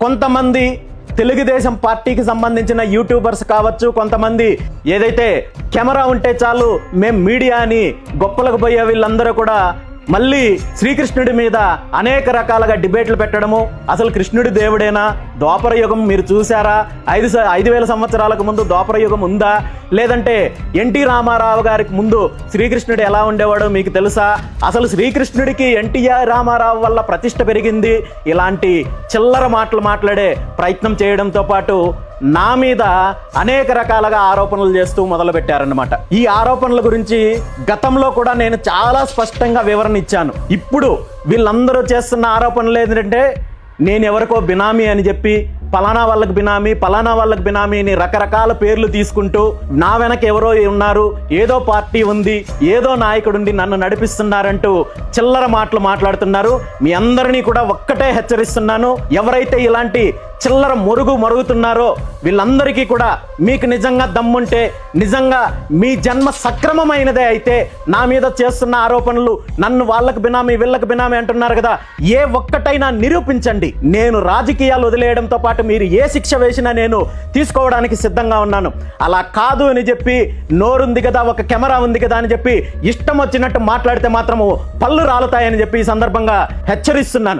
కొంతమంది తెలుగుదేశం పార్టీకి సంబంధించిన యూట్యూబర్స్ కావచ్చు కొంతమంది ఏదైతే కెమెరా ఉంటే చాలు మేం మీడియా అని గొప్పలకు పోయే వీళ్ళందరూ కూడా మళ్ళీ శ్రీకృష్ణుడి మీద అనేక రకాలుగా డిబేట్లు పెట్టడము. అసలు కృష్ణుడి దేవుడేనా? ద్వాపర యుగం మీరు చూసారా ఐదు స- ఐదు వేల సంవత్సరాలకు ముందు ద్వాపర యుగం ఉందా? లేదంటే ఎన్టీ రామారావు గారికి ముందు శ్రీకృష్ణుడు ఎలా ఉండేవాడో మీకు తెలుసా? అసలు శ్రీకృష్ణుడికి ఎన్టీఆర్ రామారావు వల్ల ప్రతిష్ట పెరిగింది? ఇలాంటి చిల్లర మాటలు మాట్లాడే ప్రయత్నం చేయడంతో పాటు నా మీద అనేక రకాలుగా ఆరోపణలు చేస్తూ మొదలు పెట్టారన్నమాట ఈ ఆరోపణల గురించి గతంలో కూడా నేను చాలా స్పష్టంగా వివరణ ఇచ్చాను. ఇప్పుడు వీళ్ళందరూ చేస్తున్న ఆరోపణలు ఏంటంటే నేను ఎవరికో బినామీ అని చెప్పి పలానా వాళ్ళకి బినామీ పలానా వాళ్ళకి బినామీ అని రకరకాల పేర్లు తీసుకుంటూ నా వెనక ఎవరో ఉన్నారు ఏదో పార్టీ ఉంది ఏదో నాయకుడుండి నన్ను నడిపిస్తున్నారంటూ చిల్లర మాటలు మాట్లాడుతున్నారు. మీ అందరినీ కూడా ఒక్కటే హెచ్చరిస్తున్నాను. ఎవరైతే ఇలాంటి చిల్లర మరుగు మరుగుతున్నారో వీళ్ళందరికీ కూడా మీకు నిజంగా దమ్ముంటే నిజంగా మీ జన్మ సక్రమమైనదే అయితే నా మీద చేస్తున్న ఆరోపణలు నన్ను వాళ్ళకు బినామీ వీళ్ళకి బినామీ అంటున్నారు కదా. ఏ ఒక్కటైనా నిరూపించండి. నేను రాజకీయాలు వదిలేయడంతో పాటు మీరు ఏ శిక్ష వేసినా నేను తీసుకోవడానికి సిద్ధంగా ఉన్నాను. అలా కాదు అని చెప్పి నోరుంది కదా ఒక కెమెరా ఉంది కదా అని చెప్పి ఇష్టం వచ్చినట్టు మాట్లాడితే మాత్రము పళ్ళు రాలుతాయని చెప్పి ఈ సందర్భంగా హెచ్చరిస్తున్నాను.